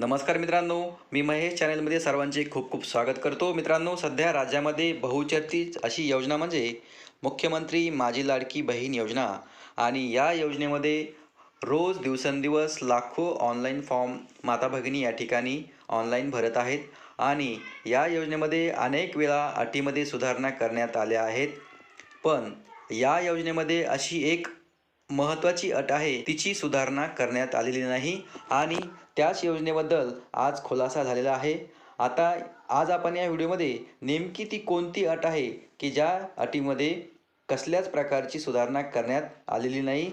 नमस्कार मित्रांनो मी महेश चॅनलमध्ये सर्वांचे खूप खूप स्वागत करतो. मित्रांनो सध्या राज्यामध्ये बहुचर्चित अशी योजना म्हणजे मुख्यमंत्री माझी लाडकी बहीण योजना. आणि या योजनेमध्ये रोज दिवसेंदिवस लाखो ऑनलाईन फॉर्म माता भगिनी या ठिकाणी ऑनलाईन भरत आहेत. आणि या योजनेमध्ये अनेक वेळा अटीमध्ये सुधारणा करण्यात आल्या आहेत. पण या योजनेमध्ये अशी एक महत्त्वाची अट आहे. तिची सुधारणा करण्यात आलेली नाही आणि त्याच योजनेबद्दल आज खुलासा झालेला आहे. आता आज आपण या व्हिडिओमध्ये नेमकी ती कोणती अट आहे की ज्या अटीमध्ये कसल्याच प्रकारची सुधारणा करण्यात आलेली नाही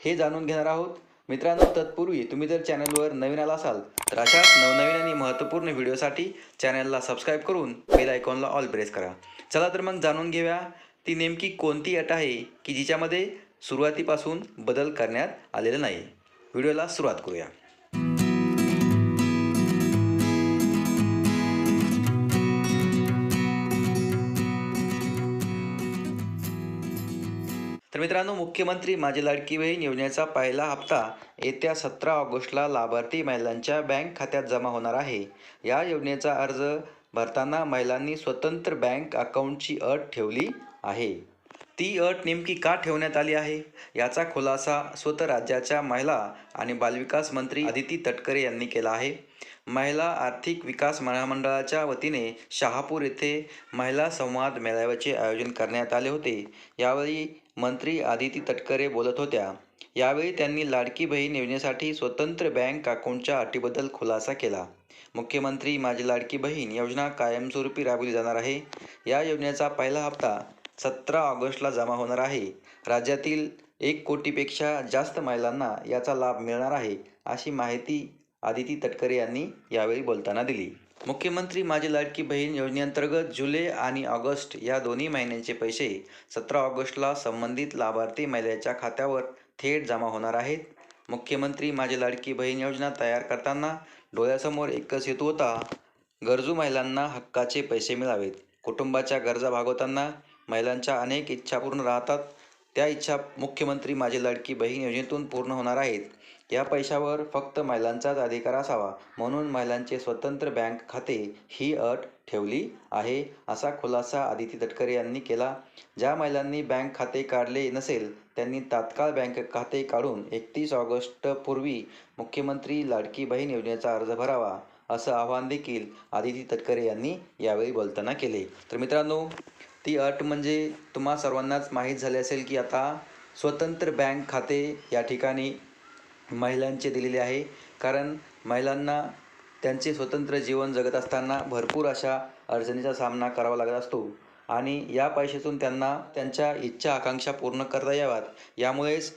हे जाणून घेणार आहोत. मित्रांनो तत्पूर्वी तुम्ही जर चॅनलवर नवीन आला असाल तर अशाच नवनवीन आणि महत्त्वपूर्ण व्हिडिओसाठी चॅनलला सबस्क्राईब करून बेल आयकॉनला ऑल प्रेस करा. चला तर मग जाणून घेऊया ती नेमकी कोणती अट आहे की जिच्यामध्ये सुरुवातीपासून बदल करण्यात आलेला नाही. व्हिडिओला सुरुवात करूया. तर मित्रांनो मुख्यमंत्री माझी लाडकी बहीण योजनेचा पहिला हप्ता येत्या सतरा ऑगस्टला लाभार्थी महिलांच्या बँक खात्यात जमा होणार आहे. या योजनेचा अर्ज भरताना महिलांनी स्वतंत्र बँक अकाउंटची अट ठेवली आहे. ती अट नेमकी का ठेवण्यात आली आहे? याचा खुलासा स्वतः राज्याच्या महिला आणि बालविकास मंत्री अदिती तटकरे यांनी केला आहे. महिला आर्थिक विकास महामंडळाच्या वतीने शहापूर येथे महिला संवाद मेळाव्याचे आयोजन करण्यात आले होते. यावेळी मंत्री आदिती तटकरे बोलत होत्या. यावेळी त्यांनी लाडकी बहीण योजनेसाठी स्वतंत्र बँक अकाउंटच्या अटीबद्दल खुलासा केला. मुख्यमंत्री माझी लाडकी बहीण योजना कायमस्वरूपी राबवली जाणार आहे. या योजनेचा पहिला हप्ता सतरा ऑगस्टला जमा होणार आहे. राज्यातील एक कोटीपेक्षा जास्त महिलांना याचा लाभ मिळणार आहे अशी माहिती आदिती तटकरे यांनी यावेळी बोलताना दिली. मुख्यमंत्री माझी लाडकी बहीण योजनेअंतर्गत जुलै आणि ऑगस्ट या दोन्ही महिन्यांचे पैसे सतरा ऑगस्टला संबंधित लाभार्थी महिलेच्या खात्यावर थेट जमा होणार आहेत. मुख्यमंत्री माझी लाडकी बहीण योजना तयार करताना डोळ्यासमोर एकच हेतू होता गरजू महिलांना हक्काचे पैसे मिळावेत. कुटुंबाच्या गरजा भागवताना महिलांच्या अनेक इच्छा पूर्ण राहतात. त्या इच्छा मुख्यमंत्री माझी लाडकी बहीण योजनेतून पूर्ण होणार आहेत. या पैशावर फक्त महिलांचाच अधिकार असावा. म्हणून महिलांचे स्वतंत्र बँक खाते ही अट ठेवली आहे असा खुलासा आदिती तटकरे यांनी केला. ज्या महिलांनी बँक खाते काढले नसेल त्यांनी तात्काळ बँक खाते काढून एकतीस ऑगस्टपूर्वी मुख्यमंत्री लाडकी बहीण योजनेचा अर्ज भरावा असं आवाहन देखील आदिती तटकरे यांनी यावेळी बोलताना केले. तर मित्रांनो ती अट म्हणजे तुम्हा सर्वांनाच माहीत झाले असेल की आता स्वतंत्र बँक खाते या ठिकाणी महिलांचे दिलेले आहे. कारण महिलांना त्यांचे स्वतंत्र जीवन जगत असताना भरपूर अशा अडचणीचा सामना करावा लागत असतो. आणि या पैशातून त्यांना त्यांच्या इच्छा आकांक्षा पूर्ण करता याव्यात. यामुळेच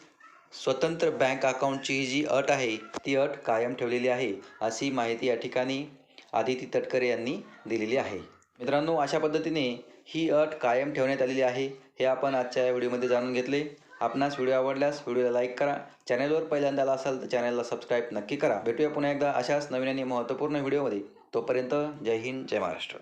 स्वतंत्र बँक अकाउंटची ही जी अट आहे ती अट कायम ठेवलेली आहे अशी माहिती या ठिकाणी आदिती तटकरे यांनी दिलेली आहे. मित्रांनो अशा पद्धतीने ही अट कायम ठेवण्यात आलेली आहे हे आपण आजच्या या व्हिडिओमध्ये जाणून घेतले. आपणास व्हिडिओ आवडल्यास व्हिडिओला लाईक करा. चॅनलवर पहिल्यांदा आला असाल तर चॅनलला सबस्क्राईब नक्की करा. भेटूया पुन्हा एकदा अशाच नवीन आणि महत्त्वपूर्ण व्हिडिओमध्ये. तोपर्यंत जय हिंद जय महाराष्ट्र.